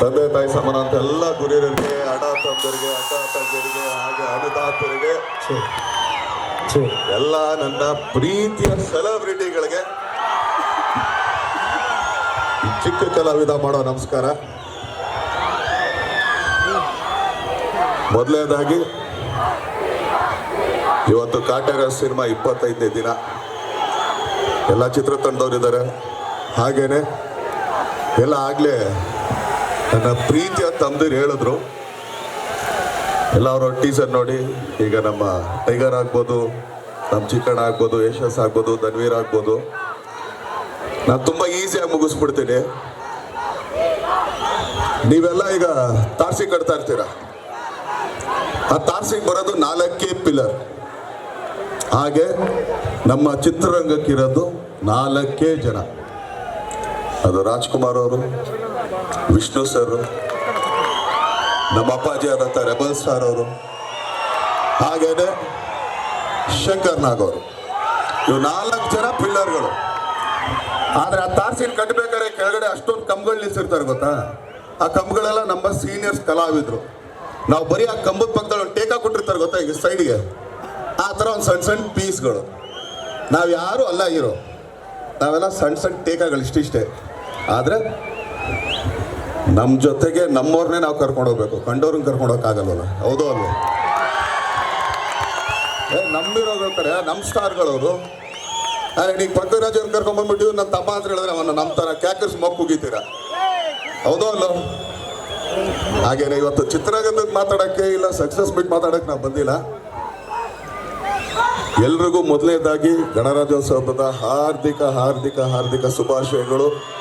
ತಂದೆ ತಾಯಿ ಸಮಾನ ಅಂತ ಎಲ್ಲ ಗುರಿಯರಿಗೆ ಅಡ ತಂದರಿಗೆ ಅಕ್ಕ ತಂಗಿಯರಿಗೆ ಹಾಗೆ ಅನುದಾತರಿಗೆ ಎಲ್ಲ ನನ್ನ ಪ್ರೀತಿಯ ಸೆಲೆಬ್ರಿಟಿಗಳಿಗೆ ಚಿಕ್ಕ ಕಲಾವಿದ ಮಾಡೋ ನಮಸ್ಕಾರ. ಮೊದಲನೇದಾಗಿ ಇವತ್ತು ಕಾಟೇರ ಸಿನಿಮಾ ಇಪ್ಪತ್ತೈದನೇ ದಿನ. ಎಲ್ಲ ಚಿತ್ರತಂಡದವರಿದ್ದಾರೆ. ಹಾಗೇನೆ ಎಲ್ಲ ಆಗಲೇ ನನ್ನ ಪ್ರೀತಿಯ ತಂದಿರು ಹೇಳಿದ್ರು. ಎಲ್ಲ ಅವರ ಟೀಸರ್ ನೋಡಿ, ಈಗ ನಮ್ಮ ಟೈಗರ್ ಆಗ್ಬೋದು, ನಮ್ಮ ಚಿಕ್ಕಣ್ಣ ಆಗ್ಬೋದು, ಯಶಸ್ ಆಗ್ಬೋದು, ಧನ್ವೀರ್ ಆಗ್ಬೋದು. ನಾನು ತುಂಬ ಈಸಿಯಾಗಿ ಮುಗಿಸ್ಬಿಡ್ತೀನಿ. ನೀವೆಲ್ಲ ಈಗ ತಾರ್ಸಿ ಕಟ್ತಾ ಇರ್ತೀರ? ಆ ತಾರ್ಸಿಗೆ ಬರೋದು ನಾಲ್ಕೇ ಪಿಲ್ಲರ್ ಹಾಗೆ ನಮ್ಮ ಚಿತ್ರರಂಗಕ್ಕಿರೋದು ನಾಲ್ಕೇ ಜನ. ಅದು ರಾಜ್ಕುಮಾರ್ ಅವರು, ವಿಷ್ಣು ಸರ್ ನಮ್ಮ ಅಪ್ಪಾಜಿ ಆದಂಥ ರೆಬಲ್ ಸ್ಟಾರ್ ಅವರು, ಹಾಗೇನೆ ಶಂಕರ್ ನಾಗ್ ಅವರು. ಇವು ನಾಲ್ಕು ಜನ ಪಿಲ್ಲರ್ಗಳು ಆದ್ರೆ ಆ ತಾರ್ಸಿನ ಕಟ್ಟಬೇಕಾದ್ರೆ ಕೆಳಗಡೆ ಅಷ್ಟೊಂದು ಕಂಬಗಳು ನಿಲ್ಸಿರ್ತಾರೆ ಗೊತ್ತಾ? ಆ ಕಂಬಗಳೆಲ್ಲ ನಮ್ಮ ಸೀನಿಯರ್ಸ್ ಕಲಾವಿದ್ರು. ನಾವು ಬರೀ ಆ ಕಂಬದ ಪಕ್ಕದಲ್ಲಿ ಒಂದು ಟೇಕ ಕೊಟ್ಟಿರ್ತಾರೆ ಗೊತ್ತಾ ಈಗ ಸೈಡ್ಗೆ ಆ ಥರ ಒಂದು ಸಣ್ಣ ಸಣ್ಣ ಪೀಸ್ಗಳು ನಾವು ಯಾರು ಅಲ್ಲ ಇರೋ ನಾವೆಲ್ಲ ಸಣ್ಣ ಸಣ್ಣ ಟೇಕಗಳು ಇಷ್ಟಿಷ್ಟೇ. ಆದರೆ ನಮ್ಮ ಜೊತೆಗೆ ನಮ್ಮವ್ರನ್ನೇ ನಾವು ಕರ್ಕೊಂಡು ಹೋಗ್ಬೇಕು. ಕಂಡೋರ್ನ ಕರ್ಕೊಂಡು ಆಗಲ್ಲ ಹೌದು ಅಲ್ವ? ಏ, ನಮ್ಮಿರೋರು ಹೇಳ್ತಾರೆ ನಮ್ಮ ಸ್ಟಾರ್ಗಳವರು. ಅರೆ ನೀವು ಪಂಕರಾಜವ್ರನ್ನ ಅವ್ರನ್ನ ಕರ್ಕೊಂಡ್ ಬಂದ್ಬಿಟ್ಟು ನನ್ನ ತಮ್ಮ ಅಂತ ಹೇಳಿದ್ರೆ ಅವನ್ನ ನಮ್ಮ ಥರ ಕ್ಯಾಕರ್ಸ್ ಹೌದೋ ಹೌದು ಅಲ್ಲೋ ಹಾಗೇನೆ, ಇವತ್ತು ಚಿತ್ರರಂಗದ ಮಾತಾಡಕ್ಕೆ ಇಲ್ಲ ಸಕ್ಸಸ್ ಬಿಟ್ಟು ಮಾತಾಡಕ್ಕೆ ನಾವು ಬಂದಿಲ್ಲ. ಎಲ್ರಿಗೂ ಮೊದಲನೇದಾಗಿ ಗಣರಾಜ್ಯೋತ್ಸವದ ಹಾರ್ದಿಕ ಹಾರ್ದಿಕ ಹಾರ್ದಿಕ ಶುಭಾಶಯಗಳು.